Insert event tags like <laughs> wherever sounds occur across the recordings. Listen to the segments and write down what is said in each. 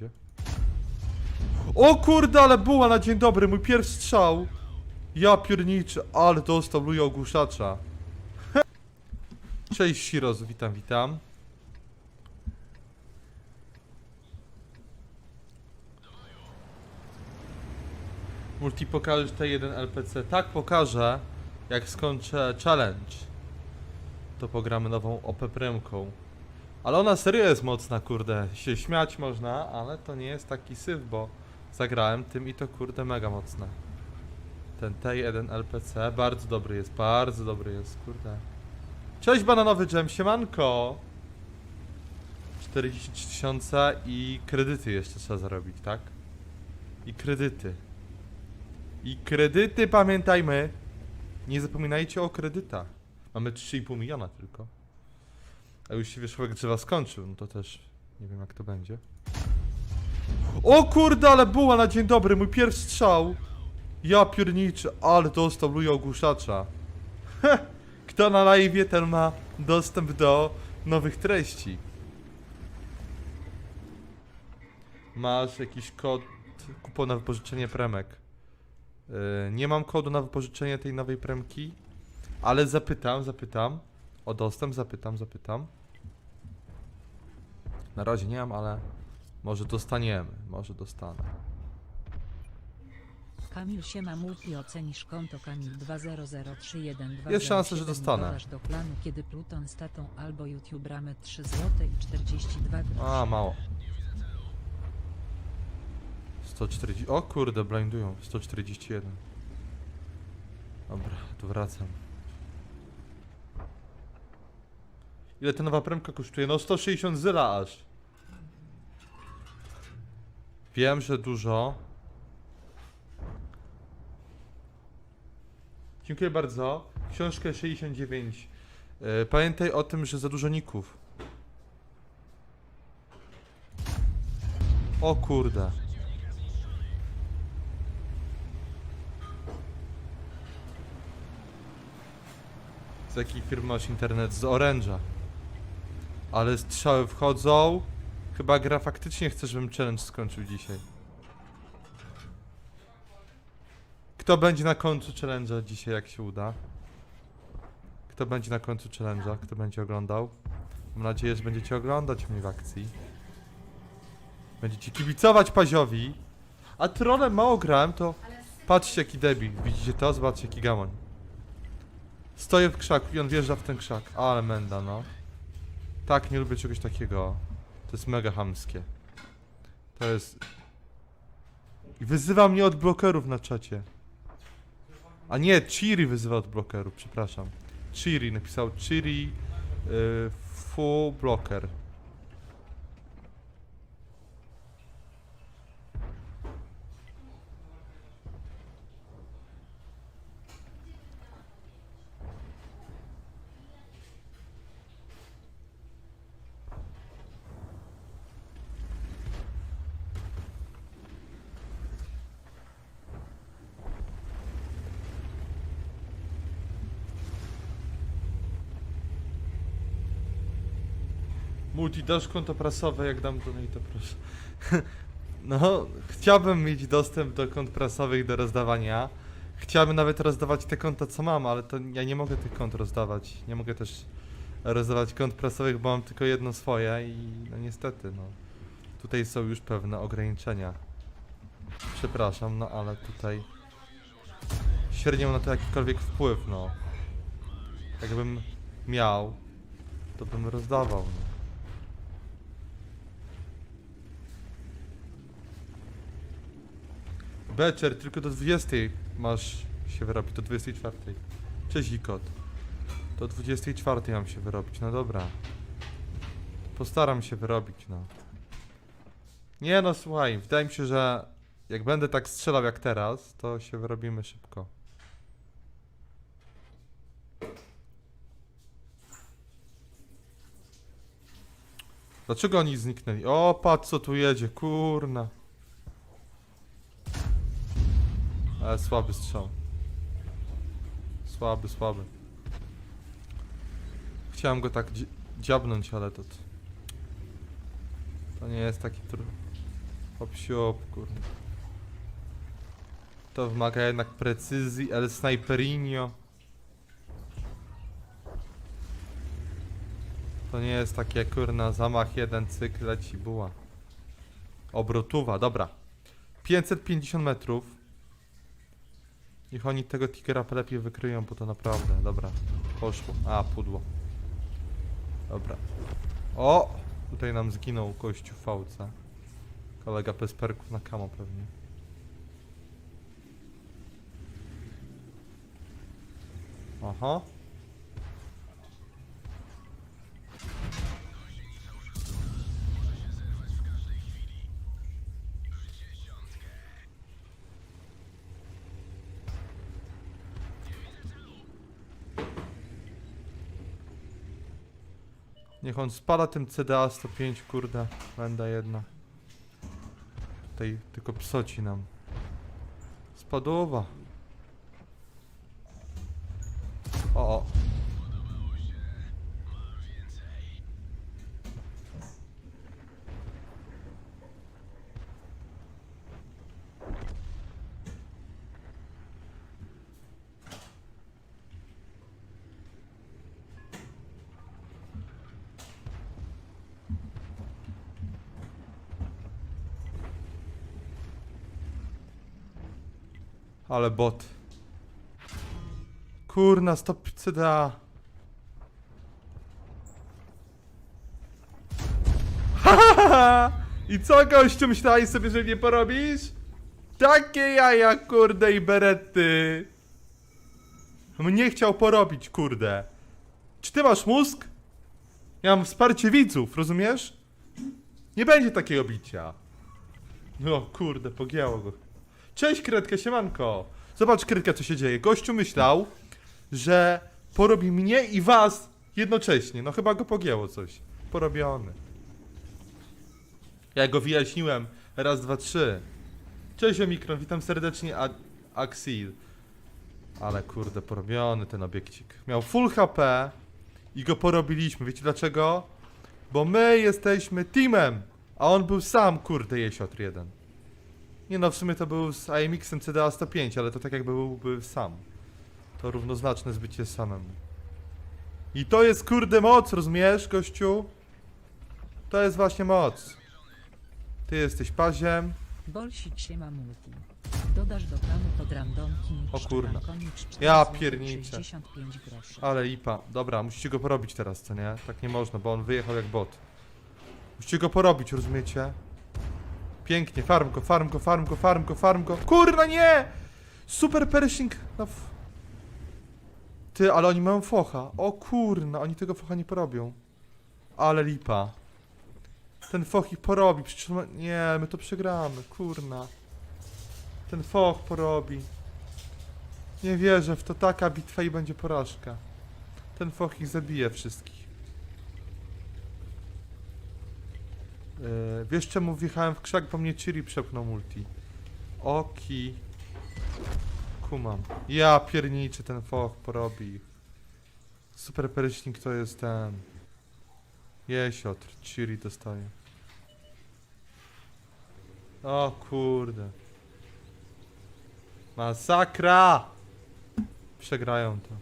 będzie. O kurde, ale buła na dzień dobry, mój pierwszy strzał. Ja pierniczy, ale dostał luja ogłuszacza. Cześć Shiroz, witam, witam. Multi pokażesz T1 LPC? Tak, pokażę. Jak skończę challenge, to pogramy nową OP premką. Ale ona serio jest mocna, kurde. Się śmiać można, ale to nie jest taki syf, bo zagrałem tym i to kurde mega mocne. Ten T1 LPC bardzo dobry jest, bardzo dobry jest, kurde. Cześć bananowy dżem, siemanko! 43 tysiące i kredyty jeszcze trzeba zarobić, tak? I kredyty. I kredyty pamiętajmy. Nie zapominajcie o kredytach. Mamy 3,5 miliona tylko. A już się wierzchołek drzewa skończył, no to też nie wiem jak to będzie. O kurde, ale buła na dzień dobry, mój pierwszy strzał. Ja pierniczy, ale dostał luja ogłuszacza. Kto na live, ten ma dostęp do nowych treści. Masz jakiś kod, kupon na wypożyczenie premek. Yy, nie mam kodu na wypożyczenie tej nowej premki, ale zapytam, zapytam. O dostęp zapytam, zapytam. Na razie nie mam, ale może dostaniemy, może dostanę. Kamil siema multi ocenisz konto Kamil 200312 Jest szansa, że dostanę. Dodasz do planu kiedy Pluton statą albo YouTube ramy 3 zł i 42 groszy. A, mało. 140. O kurde, blindują. 141. Dobra, to wracam. Ile ta nowa premka kosztuje? No 160 zyla aż. Wiem, że dużo. Dziękuję bardzo. Książkę 69. Yy, Pamiętaj o tym, że za dużo ników. O kurde. Z jakiej firmy masz internet? Z Orange'a. Ale strzały wchodzą. Chyba gra faktycznie chce, żebym challenge skończył dzisiaj. Kto będzie na końcu challenge'a dzisiaj, jak się uda? Kto będzie na końcu challenge'a? Kto będzie oglądał? Mam nadzieję, że będziecie oglądać mnie w akcji. Będziecie kibicować Paziowi. A trolem mało grałem, to patrzcie jaki debil. Widzicie to? Zobaczcie jaki gamoń. Stoję w krzaku i on wjeżdża w ten krzak. Ale menda, no. Tak, nie lubię czegoś takiego. To jest mega hamskie. To jest... I wyzywa mnie od blokerów na czacie. A nie, Chiri wyzywa od blokerów, przepraszam. Chiri, napisał Chiri yy, full blocker. Multi, dasz konto prasowe, jak dam do niej to proszę. <laughs> No, chciałbym mieć dostęp do kont prasowych do rozdawania. Chciałbym nawet rozdawać te konta, co mam, ale to ja nie mogę tych kont rozdawać. Nie mogę też rozdawać kont prasowych, bo mam tylko jedno swoje i no niestety, no. Tutaj są już pewne ograniczenia. Przepraszam, no ale tutaj średnio na to jakikolwiek wpływ, no. Jakbym miał, to bym rozdawał, no. Beczer, tylko do 20 masz się wyrobić, do 24. Cześć Ikot. Do 24 mam się wyrobić, no dobra. Postaram się wyrobić, no. Nie no, słuchaj, wydaje mi się, że jak będę tak strzelał jak teraz, to się wyrobimy szybko. Dlaczego oni zniknęli? O, patrz co tu jedzie, kurna. Ale słaby strzał. Słaby, słaby. Chciałem go tak dzi- dziabnąć, ale to... To nie jest taki tru... Hop siop, kurde. To wymaga jednak precyzji, el sniperinio. To nie jest takie kurna zamach jeden cykl leci buła. Obrotowa, dobra. 550 metrów. Niech oni tego tigera lepiej wykryją, bo to naprawdę, dobra. Poszło. A, pudło. Dobra. O! Tutaj nam zginął gościu w fałce. Kolega bez perków na kamo pewnie. Aha. Niech on spada tym CDA 105, kurde. Będę jedna. Tutaj tylko psoci nam. Spadowa. O, o. Ale bot. Kurna, stop CDA. <laughs> I co gościu myślałeś sobie, że nie porobisz? Takie jaja, kurde i berety. Mnie chciał porobić, kurde. Czy ty masz mózg? Ja mam wsparcie widzów, rozumiesz? Nie będzie takiego bicia. No kurde, pogięło go. Cześć Kredka, siemanko. Zobacz Kredka, co się dzieje. Gościu myślał, że porobi mnie i was jednocześnie. No chyba go pogięło coś. Porobiony. Ja go wyjaśniłem. Raz, dwa, trzy. Cześć Omikron, witam serdecznie, A- Axil. Ale kurde, porobiony ten obiekcik. Miał full HP i go porobiliśmy. Wiecie dlaczego? Bo my jesteśmy teamem, a on był sam, kurde, jesiotr jeden. Nie no, w sumie to był z IMX-em CDA 105, ale to tak jakby byłby sam. To równoznaczne z bycie samym. I to jest kurde moc, rozumiesz, gościu? To jest właśnie moc. Ty jesteś paziem. Bolsik się ma multi. Dodasz do planu pod randomki O kurna. Ja pierniczę. 65 groszy. Ale lipa. Dobra, musicie go porobić teraz, co nie? Tak nie można, bo on wyjechał jak bot. Musicie go porobić, rozumiecie? Pięknie, farm go, farm go, farm go, farm go, farm go. Kurna, nie! Super pershing. No f... Ty, ale oni mają focha. O kurna, oni tego focha nie porobią. Ale lipa. Ten foch ich porobi, przecież ma... Nie, my to przegramy, kurna. Ten foch porobi. Nie wierzę w to, taka bitwa i będzie porażka. Ten foch ich zabije wszystkich. Yy, wiesz czemu wjechałem w krzak, bo mnie Ciri przepchnął multi. Oki. Kumam. Ja pierniczy ten foch porobi ich. Super peryśnik to jest ten. Jesiotr. Ciri dostaje. O kurde. Masakra! Przegrają to.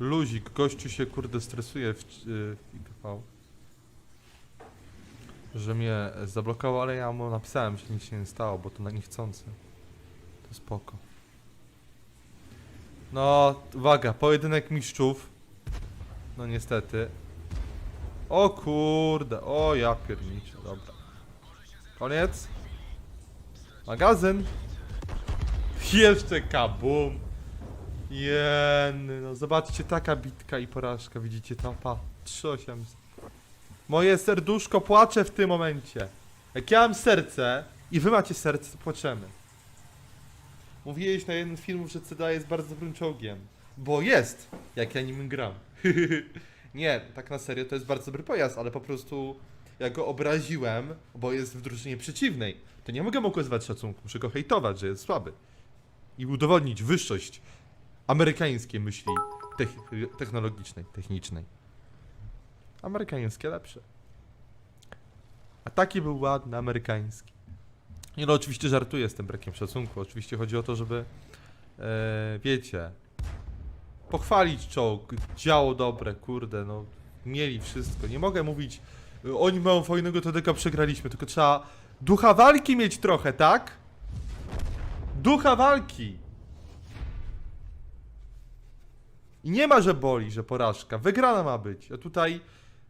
Luzik, gościu się kurde stresuje w, y, IPV. Że mnie zablokował, ale ja mu napisałem, że nic się nie stało, bo to na niechcący. To spoko. No, uwaga, pojedynek mistrzów. No niestety. O kurde, o ja pierniczę, dobra. Koniec. Magazyn. Jeszcze kabum. Jeny, no zobaczcie, taka bitka i porażka, widzicie to? Pa, 3800. Moje serduszko płacze w tym momencie. Jak ja mam serce i wy macie serce, to płaczemy. Mówiłeś na jednym z filmów, że CDA jest bardzo dobrym czołgiem. Bo jest, jak ja nim gram. <laughs> Nie, tak na serio, to jest bardzo dobry pojazd, ale po prostu ja go obraziłem, bo jest w drużynie przeciwnej. To nie mogę mu okazywać szacunku, muszę go hejtować, że jest słaby. I udowodnić wyższość amerykańskiej myśli tech- technologicznej, technicznej. Amerykańskie lepsze. A taki był ładny, amerykański. No, oczywiście żartuję z tym brakiem szacunku. Oczywiście chodzi o to, żeby, e, wiecie, pochwalić czołg, działo dobre, kurde, no, mieli wszystko. Nie mogę mówić, e, oni mają fajnego TDK, przegraliśmy, tylko trzeba ducha walki mieć trochę, tak? Ducha walki! I nie ma, że boli, że porażka. Wygrana ma być. A tutaj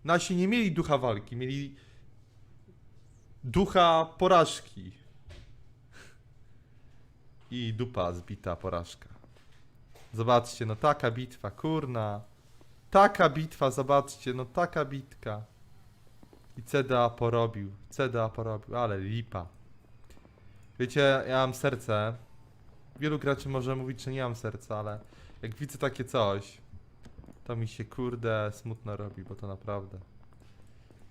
nasi nie mieli ducha walki, mieli ducha porażki. I dupa zbita porażka. Zobaczcie, no taka bitwa, kurna. Taka bitwa, zobaczcie, no taka bitka. I CDA porobił, CDA porobił, ale lipa. Wiecie, ja mam serce. Wielu graczy może mówić, że nie mam serca, ale jak widzę takie coś, to mi się kurde smutno robi, bo to naprawdę.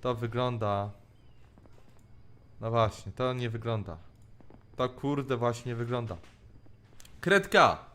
To wygląda. No właśnie, to nie wygląda. To kurde właśnie wygląda. Kredka!